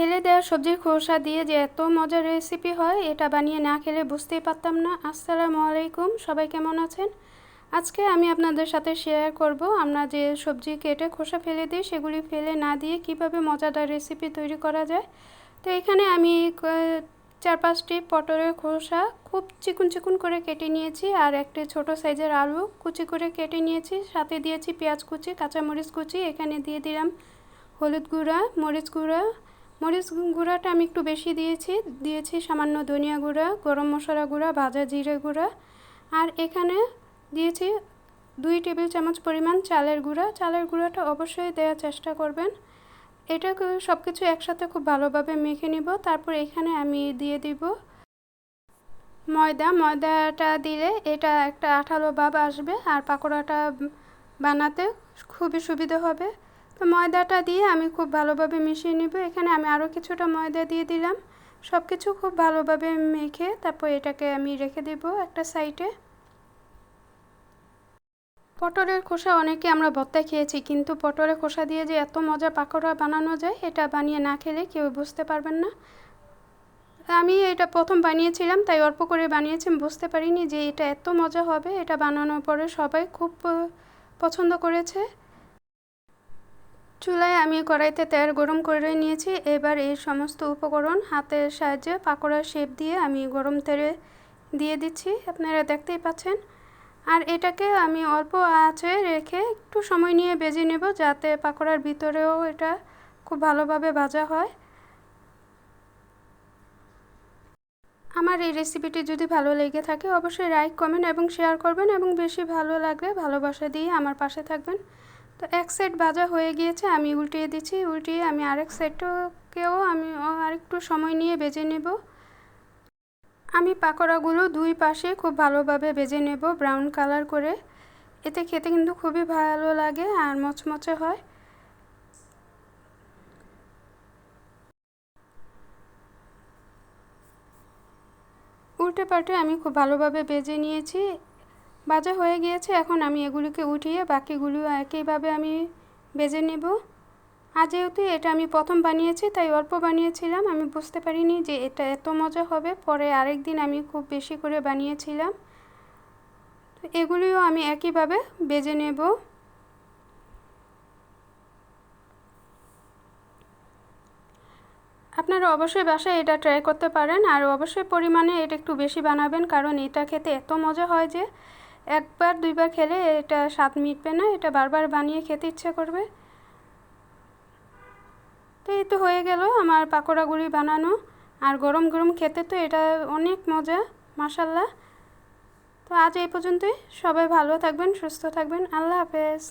ফেলে দেওয়া সবজির খোসা দিয়ে যে এত মজার রেসিপি হয়, এটা বানিয়ে না খেলে বুঝতেই পারতাম না। আসসালামু আলাইকুম, সবাই কেমন আছেন? আজকে আমি আপনাদের সাথে শেয়ার করব আমরা যে সবজি কেটে খোসা ফেলে দিই সেগুলি ফেলে না দিয়ে কীভাবে মজাদার রেসিপি তৈরি করা যায়। তো এখানে আমি চার পাঁচটি পটলের খোসা খুব চিকুন চিকুন করে কেটে নিয়েছি আর একটি ছোট সাইজের আলু কুচি করে কেটে নিয়েছি। সাথে দিয়েছি পেঁয়াজ কুচি, কাঁচামরিচ কুচি, এখানে দিয়ে দিলাম হলুদ গুঁড়া, মরিচ গুঁড়া মরিচ গুঁড়াটা আমি একটু বেশি দিয়েছি। দিয়েছি সামান্য ধনিয়া গুঁড়া, গরম মশলা গুঁড়া, ভাজা জিরে গুঁড়া। আর এখানে দিয়েছি দুই টেবিল চামচ পরিমাণ চালের গুঁড়া। চালের গুঁড়াটা অবশ্যই দেওয়ার চেষ্টা করবেন। এটা সব কিছু একসাথে খুব ভালোভাবে মেখে নিব। তারপর এখানে আমি দিয়ে দিব ময়দা। ময়দাটা দিলে এটা একটা আঠালো ভাব আসবে। আর পাকোড়াটা বানাতে খুবই সুবিধা হবে। তো ময়দাটা দিয়ে আমি খুব ভালোভাবে মিশিয়ে নেব। এখানে আমি আরও কিছুটা ময়দা দিয়ে দিলাম। সব কিছু খুব ভালোভাবে মেখে তারপর এটাকে আমি রেখে দেব একটা সাইডে। পটলের খোসা অনেকে আমরা ভর্তা খেয়েছি, কিন্তু পটলের খোসা দিয়ে যে এত মজা পাকোড়া বানানো যায়, এটা বানিয়ে না খেলে কেউ বুঝতে পারবেন না। আমি এটা প্রথম বানিয়েছিলাম, তাই অল্প করে বানিয়েছি বুঝতে পারিনি যে এটা এত মজা হবে। এটা বানানোর পরে সবাই খুব পছন্দ করেছে। চুলায় আমি কড়াইতে তেল গরম করে নিয়েছি। এবার এই সমস্ত উপকরণ হাতের সাহায্যে পাকোড়ার শেপ দিয়ে আমি গরম তেলে দিয়ে দিচ্ছি। আপনারা দেখতেই পাচ্ছেন। আর এটাকে আমি অল্প আঁচে রেখে একটু সময় নিয়ে বেজে নেব যাতে পাকোড়ার ভিতরেও এটা খুব ভালোভাবে ভাজা হয়। আমার এই রেসিপিটি যদি ভালো লেগে থাকে অবশ্যই লাইক কমেন্ট এবং শেয়ার করবেন এবং বেশি ভালো লাগলে ভালোবাসা দিয়ে আমার পাশে থাকবেন। তো এক সাইড ভাজা হয়ে গিয়েছে, আমি উল্টিয়ে দিচ্ছি, উল্টিয়ে আমি আরেক সাইডটাকেও আমি আরেকটু সময় নিয়ে বেজে নেব। আমি পাকোড়াগুলো দুই পাশে খুব ভালোভাবে বেজে নেব ব্রাউন কালার করে। এতে খেতে কিন্তু খুবই ভালো লাগে আর মচমচে হয়। উল্টে পাল্টে আমি খুব ভালোভাবে বেজে নিয়েছি। ভাজা হয়ে গিয়েছে, এখন আমি এগুলিকে উঠিয়ে বাকিগুলো একইভাবে আমি বেজে নেব। আর যেহেতু এটা আমি প্রথম বানিয়েছি, তাই অল্প বানিয়েছিলাম। আমি বুঝতে পারিনি যে এটা এত মজা হবে। পরে আরেক দিন আমি খুব বেশি করে বানিয়েছিলাম। এগুলিও আমি একইভাবে বেজে নেব। আপনারা অবশ্যই বাসায় এটা ট্রাই করতে পারেন। আর অবশ্যই পরিমাণে এটা একটু বেশি বানাবেন, কারণ এটা খেতে এত মজা হয় যে একবার দুইবার খেলে এটা স্বাদ মিটবে না, এটা বারবার বানিয়ে খেতে ইচ্ছা করবে। তো এই তো হয়ে গেল আমার পাকোড়াগুলি বানানো। আর গরম গরম খেতে তো এটা অনেক মজা মাসাল্লাহ তো আজ এই পর্যন্তই। সবাই ভালো থাকবেন, সুস্থ থাকবেন। আল্লাহ হাফেজ।